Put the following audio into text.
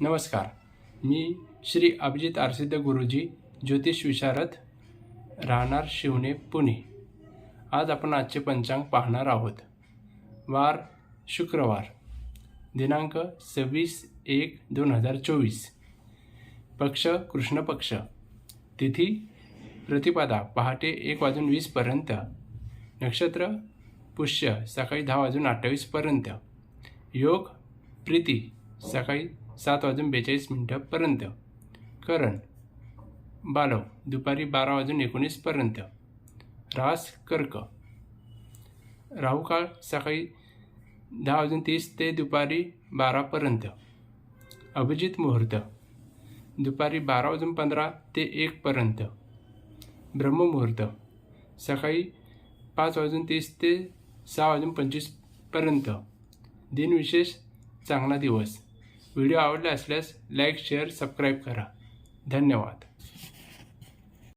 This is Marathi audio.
नमस्कार. मी श्री अभिजित आरसिद्ध गुरुजी ज्योतिष विशारद राहणार शिवणे पुणे. आज आपण आजचे पंचांग पाहणार आहोत. वार शुक्रवार दिनांक सव्वीस एक दोन हजार चोवीस. पक्ष कृष्ण पक्ष. तिथी प्रतिपदा पहाटे एक वाजून वीसपर्यंत नक्षत्र पुष्य सकाळी दहा वाजून अठ्ठावीसपर्यंत योग प्रीती सकाळी सात वाजून बेचाळीस मिनटापर्यंत. करण बालव दुपारी बारा वाजून एकोणीसपर्यंत. रास कर्क राहुकाळ सकाळी दहा वाजून तीस ते दुपारी बारापर्यंत. अभिजित मुहूर्त दुपारी बारा वाजून पंधरा ते एकपर्यंत. ब्रह्ममुहूर्त सकाळी पाच वाजून तीस ते सहा वाजून पंचवीसपर्यंत. दिनविशेष चांगला दिवस. व्हिडिओ आवडला असल्यास लाईक शेअर सबस्क्राईब करा. धन्यवाद.